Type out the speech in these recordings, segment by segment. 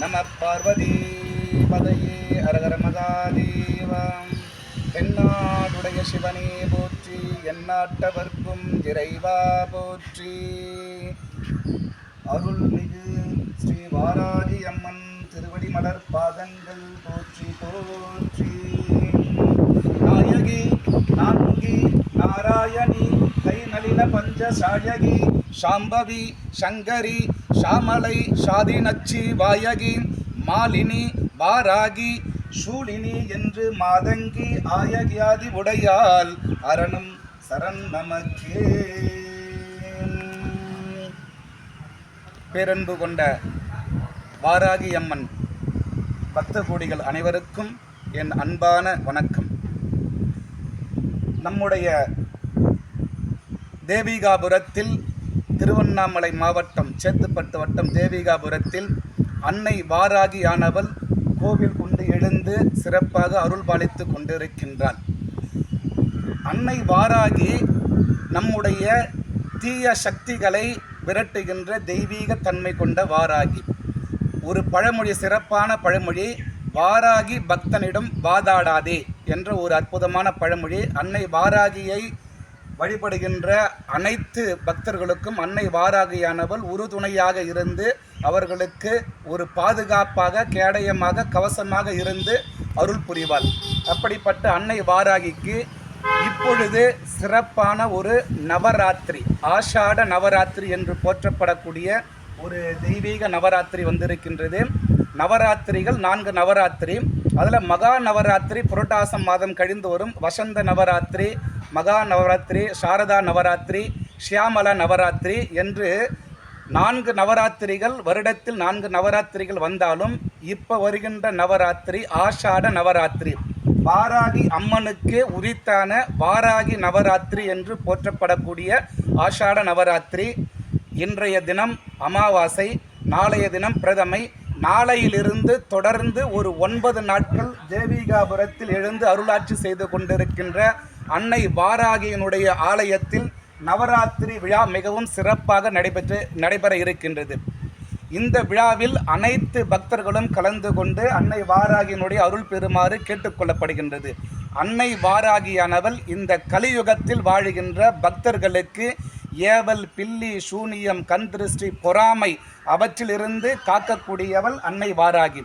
நம பார்வதி பதையே அரகர மகாதேவம். என்னாடுடைய சிவனே போற்றி எந்நாட்டவர்க்கும் இறைவா போற்றி. அருள்மிகு ஸ்ரீ வாராகி அம்மன் திருவடி மலர் பாதங்கள் போற்றி போற்றி. நாயகி நான்கி நாராயணி கை நளின பஞ்ச சாயகி சாம்பவி சங்கரி ஷாமலை சாதிநச்சி வாயகி மாலினி வாராகி சூழினி என்று மாதங்கி ஆயகியாதி உடையால் அரணம் சரண் நமக்கே. பேரன்பு கொண்ட வாராகி அம்மன் பக்த கோடிகள் அனைவருக்கும் என் அன்பான வணக்கம். நம்முடைய தேவிகாபுரத்தில் திருவண்ணாமலை மாவட்டம் சேத்துப்பட்டு வட்டம் தேவிகாபுரத்தில் அன்னை வாராகியானவள் கோவில் கொண்டு எழுந்து சிறப்பாக அருள்பாலித்து கொண்டிருக்கின்றாள். அன்னை வாராகி நம்முடைய தீய சக்திகளை விரட்டுகின்ற தெய்வீக தன்மை கொண்ட வாராகி. ஒரு பழமொழி சிறப்பான பழமொழி வாராகி பக்தனிடம் வாதாடாதே என்ற ஒரு அற்புதமான பழமொழி அன்னை வாராகியை வழிபடுகின்ற அனைத்து பக்தர்களுக்கும் அன்னை வாராகியானவள் உறுதுணையாக இருந்து அவர்களுக்கு ஒரு பாதுகாப்பாக கேடயமாக கவசமாக இருந்து அருள் புரிவாள். அப்படிப்பட்ட அன்னை வாராகிக்கு இப்பொழுது சிறப்பான ஒரு நவராத்திரி ஆஷாட நவராத்திரி என்று போற்றப்படக்கூடிய ஒரு தெய்வீக நவராத்திரி வந்திருக்கின்றது. நவராத்திரிகள் நான்கு நவராத்திரி. அதில் மகா நவராத்திரி புரட்டாசம் மாதம் கழிந்து வரும். வசந்த நவராத்திரி மகா நவராத்திரி சாரதா நவராத்திரி ஷியாமலா நவராத்திரி என்று நான்கு நவராத்திரிகள் வருடத்தில் நான்கு நவராத்திரிகள் வந்தாலும் இப்போ வருகின்ற நவராத்திரி ஆஷாட நவராத்திரி. வாராகி அம்மனுக்கு உரித்தான வாராகி நவராத்திரி என்று போற்றப்படக்கூடிய ஆஷாட நவராத்திரி. இன்றைய தினம் அமாவாசை நாளைய தினம் பிரதமை. நாளையிலிருந்து தொடர்ந்து ஒரு ஒன்பது நாட்கள் தேவிகாபுரத்தில் எழுந்து அருளாட்சி செய்து கொண்டிருக்கின்ற அன்னை வாராகியினுடைய ஆலயத்தில் நவராத்திரி விழா மிகவும் சிறப்பாக நடைபெற்று நடைபெற இருக்கின்றது. இந்த விழாவில் அனைத்து பக்தர்களும் கலந்து கொண்டு அன்னை வாராகியினுடைய அருள் பெறுமாறு கேட்டுக்கொள்ளப்படுகின்றது அன்னை வாராகியானவள் இந்த கலியுகத்தில் வாழுகின்ற பக்தர்களுக்கு ஏவல் பில்லி சூனியம் கண் திருஷ்டி பொறாமை அவற்றிலிருந்து காக்கக்கூடியவள் அன்னை வாராகி.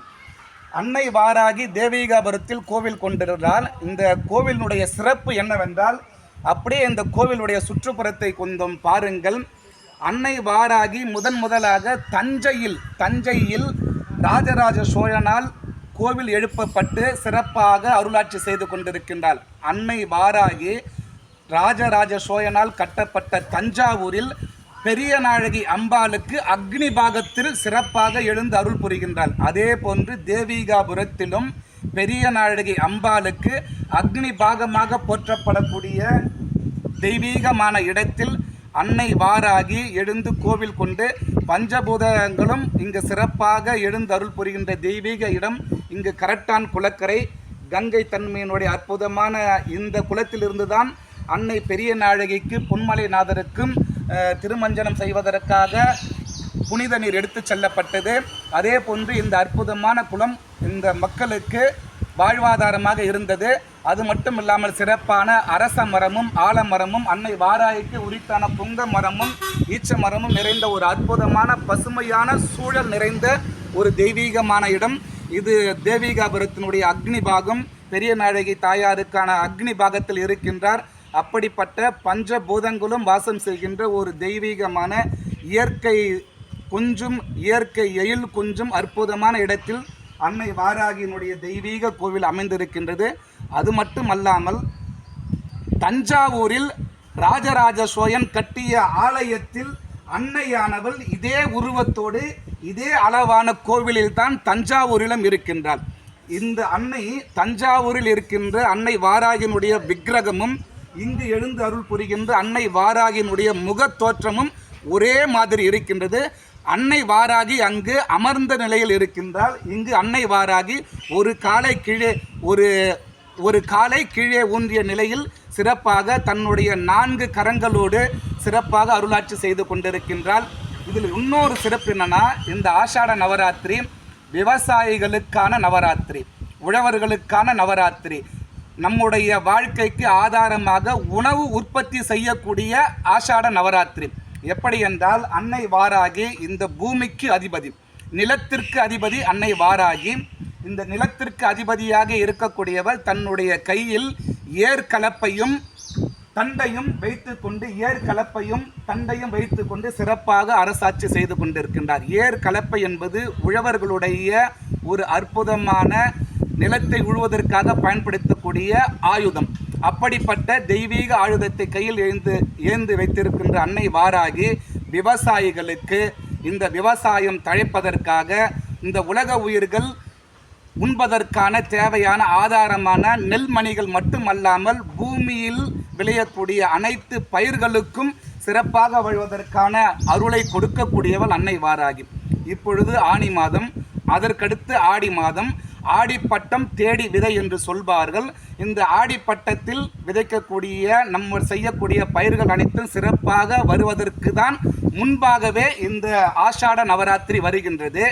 அன்னை வாராகி தேவிகாபுரத்தில் கோவில் கொண்டிருந்தால் இந்த கோவிலுடைய சிறப்பு என்னவென்றால் அப்படியே இந்த கோவிலுடைய சுற்றுப்புறத்தை கொஞ்சம் பாருங்கள். அன்னை வாராகி முதன் முதலாக தஞ்சையில் தஞ்சையில் ராஜராஜ சோழனால் கோவில் எழுப்பப்பட்டு சிறப்பாக அருளாட்சி செய்து கொண்டிருக்கின்றாள். அன்னை வாராகி ராஜராஜ சோழனால் கட்டப்பட்ட தஞ்சாவூரில் பெரிய நாழகி அம்பாளுக்கு அக்னி பாகத்தில் சிறப்பாக எழுந்து அருள் புரிகின்றாள். அதே போன்று தேவிகாபுரத்திலும் பெரிய நாழகி அம்பாளுக்கு அக்னி பாகமாக போற்றப்படக்கூடிய தெய்வீகமான இடத்தில் அன்னை வாராகி எழுந்து கோவில் கொண்டு பஞ்சபூதங்களும் இங்கு சிறப்பாக எழுந்து அருள் புரிகின்ற தெய்வீக இடம் இங்கு கரட்டான் குளக்கரை கங்கை தன்மையினுடைய அற்புதமான இந்த குளத்திலிருந்து தான் அன்னை பெரிய நாழகிக்கு பொன்மலைநாதருக்கும் திருமஞ்சனம் செய்வதற்காக புனித நீர் எடுத்து செல்லப்பட்டது. அதே போன்று இந்த அற்புதமான குளம் இந்த மக்களுக்கு வாழ்வாதாரமாக இருந்தது. அது மட்டும் இல்லாமல் சிறப்பான அரச மரமும் ஆலமரமும் அன்னை வாராய்க்கு உரித்தான புங்க மரமும் ஈச்ச மரமும் நிறைந்த ஒரு அற்புதமான பசுமையான சூழல் நிறைந்த ஒரு தெய்வீகமான இடம். இது தேவிகாபுரத்தினுடைய அக்னி பாகம். பெரிய மேழகி தாயாருக்கான அக்னி பாகத்தில் இருக்கின்றார். அப்படிப்பட்ட பஞ்சபூதங்களும் வாசம் செய்கின்ற ஒரு தெய்வீகமான இயற்கை கொஞ்சம் இயற்கை எயில் கொஞ்சம் அற்புதமான இடத்தில் அன்னை வாராகியினுடைய தெய்வீக கோவில் அமைந்திருக்கின்றது. அது மட்டுமல்லாமல் தஞ்சாவூரில் ராஜராஜ சோழன் கட்டிய ஆலயத்தில் அன்னையானவள் இதே உருவத்தோடு இதே அளவான கோவிலில்தான் தஞ்சாவூரிலும் இருக்கின்றாள். இந்த அன்னை தஞ்சாவூரில் இருக்கின்ற அன்னை வாராகினுடைய விக்கிரகமும் இங்கு எழுந்து அருள் புரிகின்ற அன்னை வாராகினுடைய முகத் தோற்றமும் ஒரே மாதிரி இருக்கின்றது. அன்னை வாராகி அங்கு அமர்ந்த நிலையில் இருக்கின்றால் இங்கு அன்னை வாராகி ஒரு காலை கீழே ஒரு ஒரு காலை கீழே ஊன்றிய நிலையில் சிறப்பாக தன்னுடைய நான்கு கரங்களோடு சிறப்பாக அருளாட்சி செய்து கொண்டிருக்கின்றாள். இதில் இன்னொரு சிறப்பு என்னன்னா இந்த ஆஷாட நவராத்திரி விவசாயிகளுக்கான நவராத்திரி உழவர்களுக்கான நவராத்திரி. நம்முடைய வாழ்க்கைக்கு ஆதாரமாக உணவு உற்பத்தி செய்யக்கூடிய ஆஷாட நவராத்திரி. எப்படி என்றால் அன்னை வாராகி இந்த பூமிக்கு அதிபதி. நிலத்திற்கு அதிபதி அன்னை வாராகி. இந்த நிலத்திற்கு அதிபதியாக இருக்கக்கூடியவர் தன்னுடைய கையில் ஏர்கலப்பையும் தண்டையும் வைத்துக்கொண்டு ஏர் கலப்பையும் தண்டையும் வைத்துக்கொண்டு சிறப்பாக அரசாட்சி செய்து கொண்டிருக்கின்றார். ஏர் கலப்பை என்பது உழவர்களுடைய ஒரு அற்புதமான நிலத்தை உழுவதற்காக பயன்படுத்தக்கூடிய ஆயுதம். அப்படிப்பட்ட தெய்வீக ஆயுதத்தை கையில் எழுந்து ஏந்து வைத்திருக்கின்ற அன்னை வாராகி விவசாயிகளுக்கு இந்த விவசாயம் தழைப்பதற்காக இந்த உலக உயிர்கள் உண்பதற்கான தேவையான ஆதாரமான நெல்மணிகள் மட்டுமல்லாமல் பூமியில் விளையக்கூடிய அனைத்து பயிர்களுக்கும் சிறப்பாக வழிவதற்கான அருளை கொடுக்கக்கூடியவள் அன்னை வாராகி. இப்பொழுது ஆனி மாதம். அதற்கடுத்து ஆடி மாதம். ஆடிப்பட்டம் தேடி விதை என்று சொல்வார்கள். இந்த ஆடிப்பட்டத்தில் விதைக்கக்கூடிய நம்ம செய்யக்கூடிய பயிர்கள் அனைத்தும் சிறப்பாக வருவதற்கு தான் முன்பாகவே இந்த ஆஷாட நவராத்திரி வருகின்றது.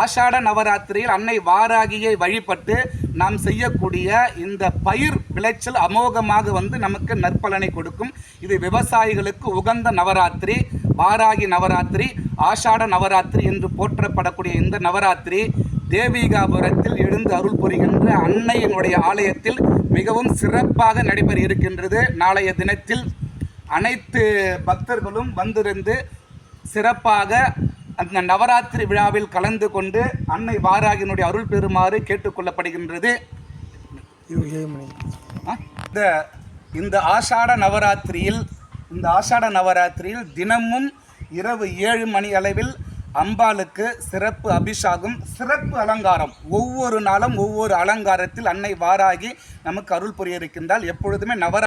ஆஷாட நவராத்திரியில் அன்னை வாராகியை வழிபட்டு நாம் செய்யக்கூடிய இந்த பயிர் விளைச்சல் அமோகமாக வந்து நமக்கு நற்பலனை கொடுக்கும். இது விவசாயிகளுக்கு உகந்த நவராத்திரி. வாராகி நவராத்திரி ஆஷாட நவராத்திரி என்று போற்றப்படக்கூடிய இந்த நவராத்திரி தேவிகாபுரத்தில் எழுந்து அருள் புரிகின்ற அன்னையினுடைய ஆலயத்தில் மிகவும் சிறப்பாக நடைபெற இருக்கின்றது நாளைய தினத்தில் அனைத்து பக்தர்களும் வந்திருந்து சிறப்பாக அந்த நவராத்திரி விழாவில் கலந்து கொண்டு அன்னை வாராகினுடைய அருள் பெறுமாறு கேட்டுக்கொள்ளப்படுகின்றது இந்த இந்த ஆஷாட நவராத்திரியில் இந்த ஆஷாட நவராத்திரியில் தினமும் இரவு ஏழு மணி அளவில் அம்பாளுக்கு சிறப்பு அபிஷாகம் சிறப்பு அலங்காரம். ஒவ்வொரு நாளும் ஒவ்வொரு அலங்காரத்தில் அன்னை வாராகி நமக்கு அருள் புரிய இருக்கின்றால் எப்பொழுதுமே நவர